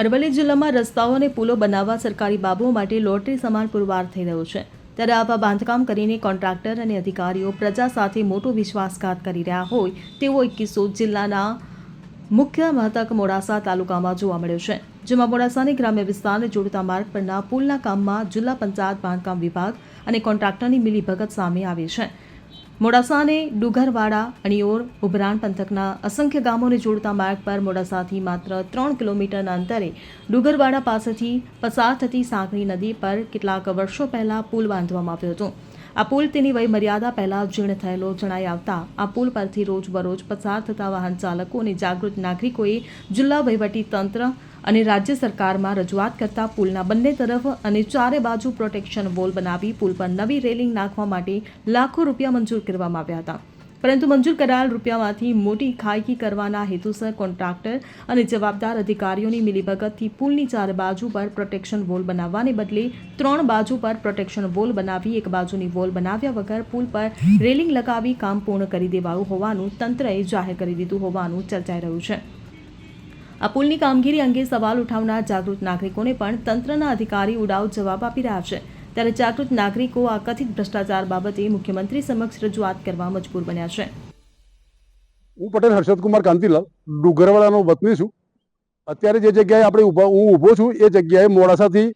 અરવલ્લી જિલ્લામાં રસ્તાઓ અને પુલો બનાવવા સરકારી બાબુઓ માટે લોટરી સમાન પુરવાર થઈ રહ્યો છે. ત્યારે આવા બાંધકામ કરીને કોન્ટ્રાક્ટર અને અધિકારીઓ પ્રજા સાથે મોટો વિશ્વાસઘાત કરી રહ્યા હોય તેવો એક કિસ્સો જિલ્લાના મુખ્ય મથક મોડાસા તાલુકામાં જોવા મળ્યો છે, જેમાં મોડાસાની ગ્રામ્ય વિસ્તારને જોડતા માર્ગ પરના પુલના કામમાં જિલ્લા પંચાયત બાંધકામ વિભાગ અને કોન્ટ્રાક્ટરની મિલીભગત સામે આવી છે. મોડાસાને ડુગરવાડા અણિયોર ઉભરાણ પંથકના અસંખ્ય ગામોને જોડતા માર્ગ પર મોડાસાથી માત્ર ત્રણ કિલોમીટરના અંતરે ડુગરવાડા પાસેથી પસાર થતી સાંકળી નદી પર કેટલાક વર્ષો પહેલાં પુલ બાંધવામાં આવ્યો હતો. આ પુલ તેની વયમર્યાદા પહેલા જીર્ણ થયેલો જણાઈ આવતા આ પુલ પરથી રોજબરોજ પસાર થતા વાહન ચાલકો અને જાગૃત નાગરિકોએ જિલ્લા વહીવટી તંત્ર અને રાજ્ય સરકારમાં રજૂઆત કરતા પુલના બંને તરફ અને ચારે બાજુ પ્રોટેક્શન વોલ બનાવી પુલ પર નવી રેલિંગ નાખવા માટે લાખો રૂપિયા મંજૂર કરવામાં આવ્યા હતા. પરંતુ મંજૂર કરાયેલ રૂપિયામાંથી મોટી ખાયકી કરવાના હેતુસર કોન્ટ્રાક્ટર અને જવાબદાર અધિકારીઓની મિલીભગતથી પુલની ચારે બાજુ પર પ્રોટેક્શન વોલ બનાવવાને બદલે ત્રણ બાજુ પર પ્રોટેક્શન વોલ બનાવી એક બાજુની વોલ બનાવ્યા વગર પુલ પર રેલિંગ લગાવી કામ પૂર્ણ કરી દેવાયું હોવાનું તંત્રએ જાહેર કરી દીધું હોવાનું ચર્ચાઈ રહ્યું છે. આ પુલની કામગીરી અંગે સવાલ ઉઠાવનાર જાગૃત નાગરિકોને પણ તંત્રના અધિકારી ઉડાવ જવાબ આપી રહ્યા છે. ત્યારે જાગૃત નાગરિકો આ કથિત ભ્રષ્ટાચાર બાબતે મુખ્યમંત્રી સમક્ષ રજૂઆત કરવા મજબૂર બન્યા છે. હું પટેલ હર્ષદકુમાર કાંતિલાલ, ડુગરવાડાનો વતની છું. અત્યારે જે જગ્યાએ આપણે ઊભા હું ઊભો છું એ જગ્યાએ મોડાસાથી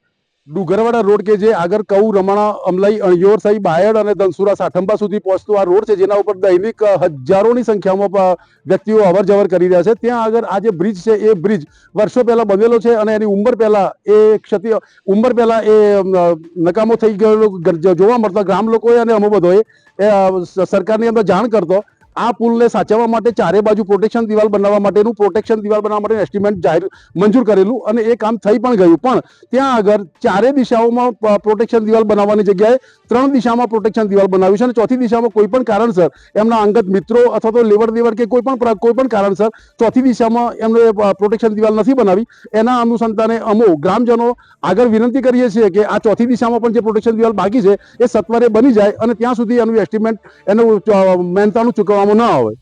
ડુગરવાડા રોડ કે જે આગળ કઉ, રમાણા, અમલાઈ, અણિયોર થઈ બાયડ અને ધનસુરા સાઠંબા સુધી પહોંચતો આ રોડ છે, જેના ઉપર દૈનિક હજારોની સંખ્યામાં વ્યક્તિઓ અવર જવર કરી રહ્યા છે. ત્યાં આગળ આ જે બ્રિજ છે, એ બ્રિજ વર્ષો પહેલાં બનેલો છે અને એની ઉંમર પહેલાં એ ક્ષતિ ઉંમર પહેલાં એ નકામો થઈ ગયેલો જોવા મળતો ગ્રામ લોકોએ અને અમુબધોએ સરકારની અંદર જાણ કરતો. આ પુલને સાચવવા માટે ચારે બાજુ પ્રોટેક્શન દિવાલ બનાવવા માટેનું પ્રોટેક્શન દિવાલ બનાવવા માટે એસ્ટિમેટ જાહેર મંજૂર કરેલું અને એ કામ થઈ પણ ગયું. પણ ત્યાં આગળ ચારે દિશાઓમાં પ્રોટેક્શન દિવાલ બનાવવાની જગ્યાએ ત્રણ દિશામાં પ્રોટેક્શન દિવાલ બનાવ્યું છે અને ચોથી દિશામાં કોઈ પણ કારણસર એમના અંગત મિત્રો અથવા તો લેવડ દેવડ કે કોઈ પણ કોઈ પણ કારણસર ચોથી દિશામાં એમને પ્રોટેક્શન દિવાલ નથી બનાવી. એના અનુસંધાને અમો ગ્રામજનો આગળ વિનંતી કરીએ છીએ કે આ ચોથી દિશામાં પણ જે પ્રોટેક્શન દિવાલ બાકી છે એ સત્વરે બની જાય અને ત્યાં સુધી એનું એસ્ટિમેટ એનું મહેનતાનું મહેનતાણું ચૂકવવામાં ન આવે.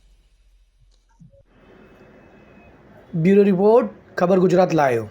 બ્યુરો રિપોર્ટ ખબર ગુજરાત લાયો.